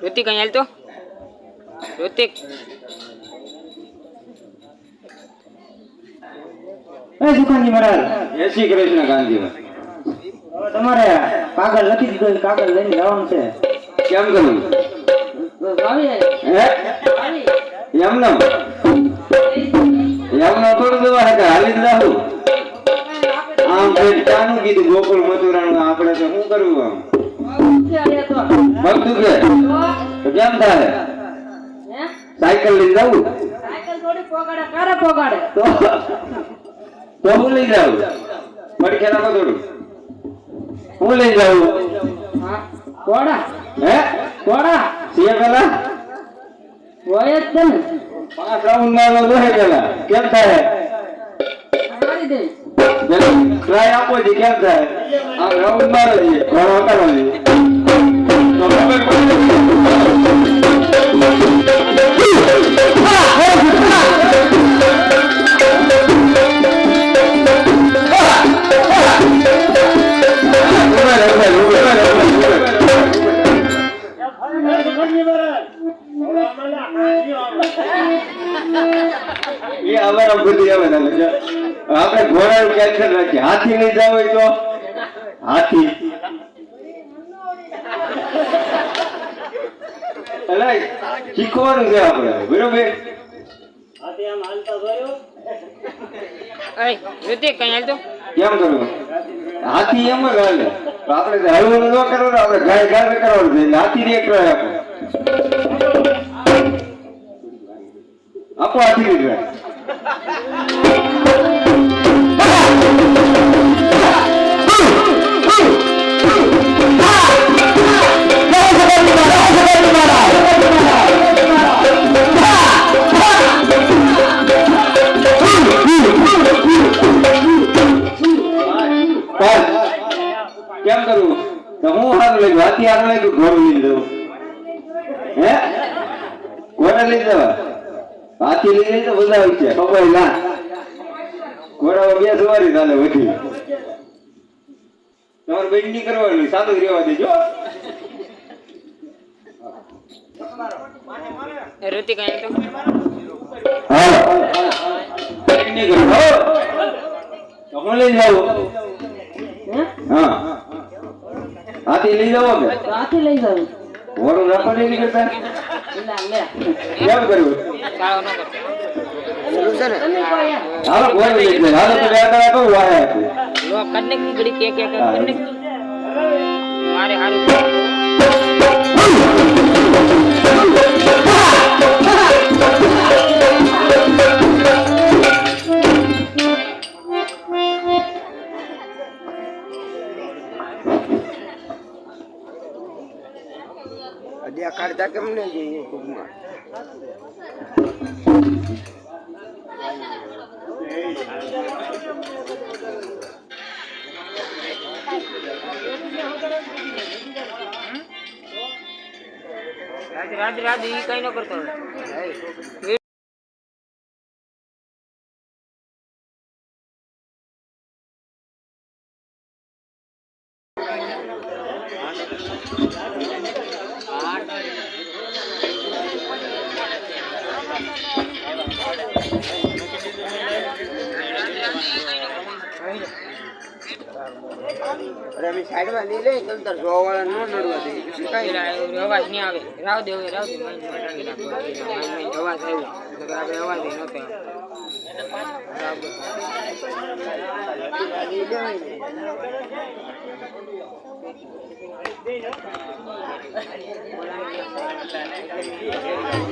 ઋતિક અહીં હાલ તો ઋતિક કૃષ્ણ ગાંધીભાઈ તમારે કાગળ લખી દીધો કાગળ લઈને જવાનું છે. કેમ કરું એમ એમને એમને થોડું દવા હે હાલી જ આમ પેટ કીધું ગોકુળ મથુરાનું આપણે તો શું કરવું આમ? બધું કે? કેમ થાય? સાયકલ લઈને જવું તો તો હું લઈ જાઉં? રાખો થોડું હું લઈ જાઉં? હે? સિંહ પેલા પેલા. કેમ થાય? ટ્રાય આપો છે કેમ થાય. આ રાઉન્ડ મારો જી ઘણો કરો હાથી લઈ જાવ હોય તો? હાથી. એટલે શીખવાનું છે આપણે. બરોબર કેમ કરવું હાથી એમ જ હાલે. આપણે હલવું ન કરવાનું આપણે ગાય ગાય કરવાનું છે. હાથી ને એક આપણે આપો. હાથી ની ટ્રાય સારું આગળ હાથી સારું લઈ જવું હે? ઘોડા લઈ જવા. હાથી લઈ જઈ તો બધા છે ખબર ના. ઘોડા બે સવારી ચાલે વધી. તમારે બેન્ડી કરવાની સાદું રહેવા દેજો. ઋતિક હા હું. લઈ જાઉં. હા. હાથી લઈ જાઓ કે હાથી લઈ નહીં કરતા ના પડે ની કરતા. કેમ કર્યું હાલો ઘોડું લઈ હાલો તો બે દાડા વાહે આપું. લો કદને કી ઘડી કે કે કદને મારે હારું. દેખાડતા જોઈએ ટૂંકમાં રાજ રાજ રાજ કઈ ન કરતો અરે અમે સાઈડમાં લઈ તમ તાર વાળા ન નડવા પછી કઈ? અવાજ નહીં આવે. રાવ દે રાવ દે માઇન્ડમાં નાખો. માઇન્ડ અવાજ આવ્યો. નકર આપણે અવાજ લેવાય નથી આવ્યું,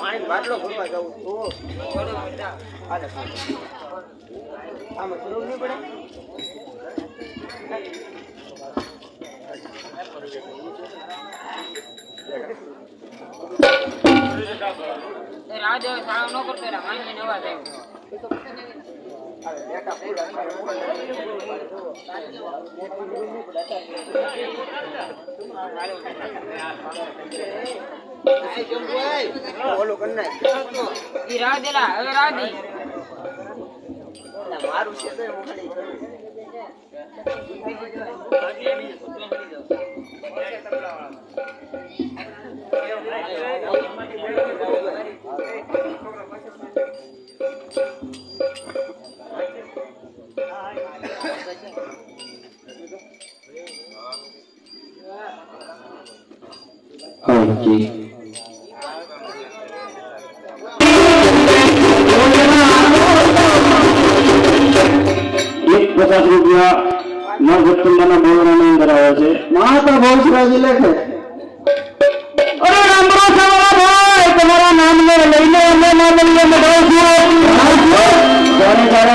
પાણી બાટલો ભરવા જવું તો. હાલે આમાં જરૂર નહીં પડે એ રાહ ન કરતો એના માંગી નવા. ઓલું કર નાખ રાહ દેલા, હવે રાહ દી. મારું છે તો હું માં જગદંબાના બોલવાની અંદર આવે છે. માતા બહુચરાજી લેખે. અરે રામરો ભાઈ તમારા નામને લઈને અમે ના લઈએ અમે બહુ જ્યારે જ્યારે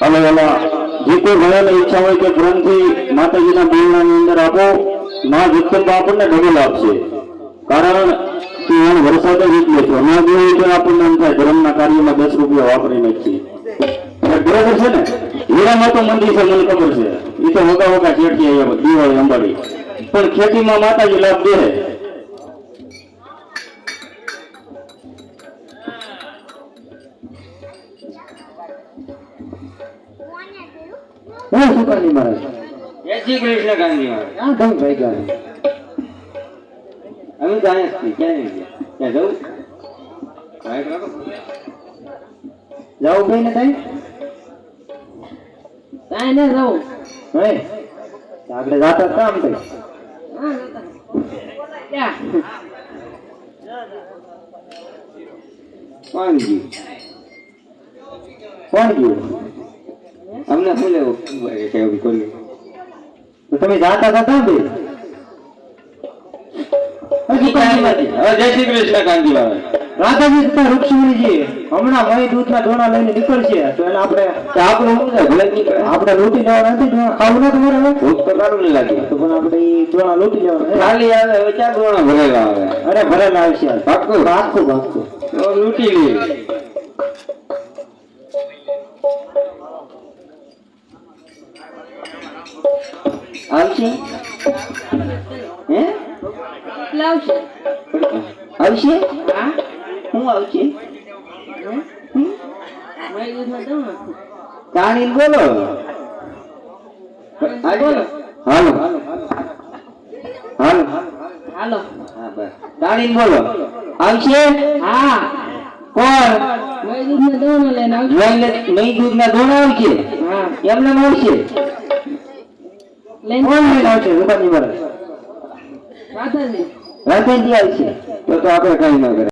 અને એમાં જે કોઈ ભણેલી ઈચ્છા હોય કે ગ્રંથથી માતાજીના બોલનાની અંદર આપો, માં જગદંબા આપણને ડબલ આપશે. કારણ કે એને વરસાદ જ એટલે છે ના જોઈએ તો આપણને એમ થાય, ધર્મના કાર્યમાં દસ રૂપિયા વાપરી નાખીએ. બરોબર છે ને? હીરામાં તો મંદિર છે, મને ખબર છે. એ તો વગા વગા ચેટકી અહીંયા દિવાળી અંબાડી. પણ ખેતીમાં માતાજી લાભ દે. શ્રી કૃષ્ણ ગાંધી મહારાજ. ક્યાં તમે ભાઈ ગયા અમે જાણે છીએ. ક્યાં ક્યાં જવું? રાઈટ ભાઈ ને થાય કાંઈ ને જાઉં હે આગળ જાતા કામ આમ હા કોણ ગયું? કોણ ગયું અમને શું લેવું છે એવું કર્યું? તમે જાતા હતા બે જય શ્રી કૃષ્ણ મહારાજ. રાધાજી તથા રૂક્ષ્મણીજી હમણાં મય દૂધના ડોણા લઈને નીકળશે તો એને આપણે આપણું શું છે? ભલે આપણે લૂંટી લેવાના નથી ખાવું ના તમારે? તો સારું નહીં લાગે. તો પણ આપણે ઈ ડોણા લૂંટી લેવાના ખાલી આવે હવે ચાર ધોણા ભરેલા આવે અરે ભરેલા આવશે? પાક્કું પાક્કું તો લૂંટી આવશે? હે? લાવશે. આવશે? હા. આવશે? ને કાણી બોલો. બોલો. હાલો. હાલો. હાલો. હા કાણી બોલો. આવશે? હા. કોણ? મારી દૂધ ના ને લઈને મહી જોઈને નહીં દૂધના ડોણા આવશે? એમને મળશે? કોણ લઈને આવશે રૂપાજી મહારાજ આવશે તો તો આપણે કઈ ન કરે